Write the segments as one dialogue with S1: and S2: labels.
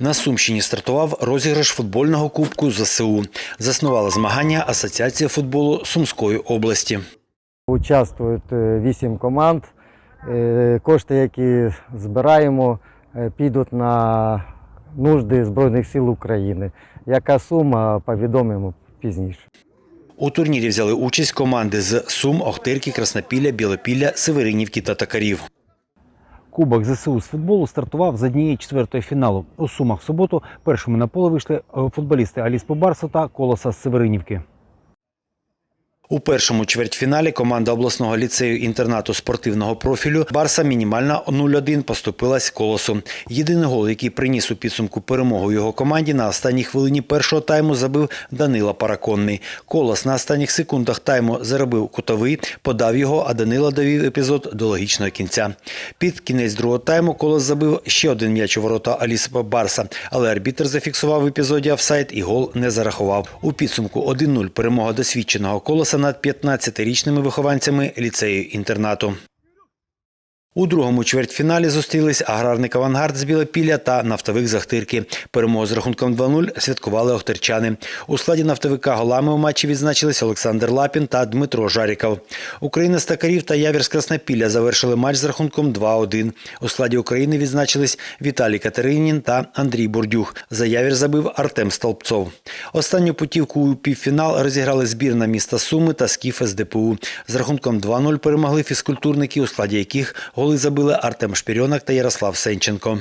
S1: На Сумщині стартував розіграш футбольного кубку ЗСУ. Заснувала змагання Асоціація футболу Сумської області.
S2: Участвують е, вісім команд. Е, Кошти, які збираємо, е, підуть на нужди Збройних сил України. Яка сума, повідомимо пізніше.
S1: У турнірі взяли участь команди з Сум, Охтирки, Краснопілля, Білопілля, Северинівки та Токарів.
S3: Кубок ЗСУ з футболу стартував з однієї четвертої фіналу. У Сумах в суботу першими на поле вийшли е, футболісти Аліс Побарсу та Колоса з Северинівки.
S1: У першому чвертьфіналі команда обласного ліцею інтернату спортивного профілю Барса мінімально 0-1 поступилась колосу. Єдиний гол, який приніс у підсумку перемогу його команді, на останній хвилині першого тайму забив Данила Параконний. Колос на останніх секундах тайму заробив кутовий, подав його, а Данила довів епізод до логічного кінця. Під кінець другого тайму Колос забив ще один м'яч у ворота Аліс Барса, але арбітр зафіксував в епізоді офсайд і гол не зарахував. У підсумку 1-0 перемога досвідченого колоса над 15-річними вихованцями ліцею інтернату. У другому чвертьфіналі зустрілись аграрник «Авангард» з Білопілля та нафтовик Захтирки. Перемогу з рахунком 2-0 святкували охтерчани. У складі нафтовика голами у матчі відзначились Олександр Лапін та Дмитро Жаріков. Україна з Токарів та Явір з Краснопілля завершили матч з рахунком 2-1. У складі України відзначились Віталій Катеринін та Андрій Бурдюх. За Явір забив Артем Столбцов. Останню путівку у півфінал розіграли збірна міста Суми та Скіф СДПУ. З рахунком 2-0 перемогли фізкультурники, у складі яких голи забили Артем Шпірьонок та Ярослав Сенченко.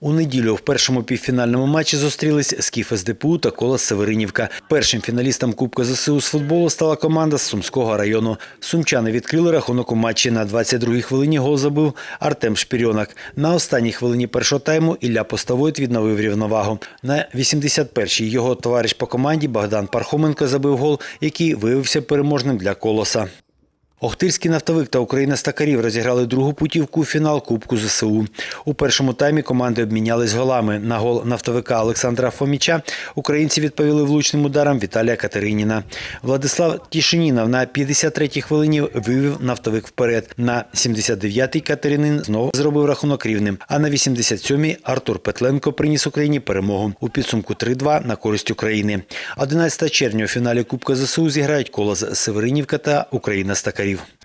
S1: У неділю в першому півфінальному матчі зустрілись Скіф СДПУ та Колос Северинівка. Першим фіналістом Кубка ЗСУ з футболу стала команда з Сумського району. Сумчани відкрили рахунок у матчі. На 22-й хвилині гол забив Артем Шпірьонок. На останній хвилині першого тайму Ілля Постовойт відновив рівновагу. На 81-й його товариш по команді Богдан Пархоменко забив гол, який виявився переможним для Колоса. Охтирський нафтовик та Україна з Токарів розіграли другу путівку у фінал Кубку ЗСУ. У першому таймі команди обмінялись голами. На гол нафтовика Олександра Фоміча українці відповіли влучним ударом Віталія Катериніна. Владислав Тішинінов на 53-й хвилині вивів нафтовик вперед. На 79-й Катеринин знову зробив рахунок рівним. А на 87-й Артур Петленко приніс Україні перемогу. У підсумку 3-2 на користь України. 11 червня у фіналі Кубка ЗСУ зіграють коло з Северинівка та Україна з negativo.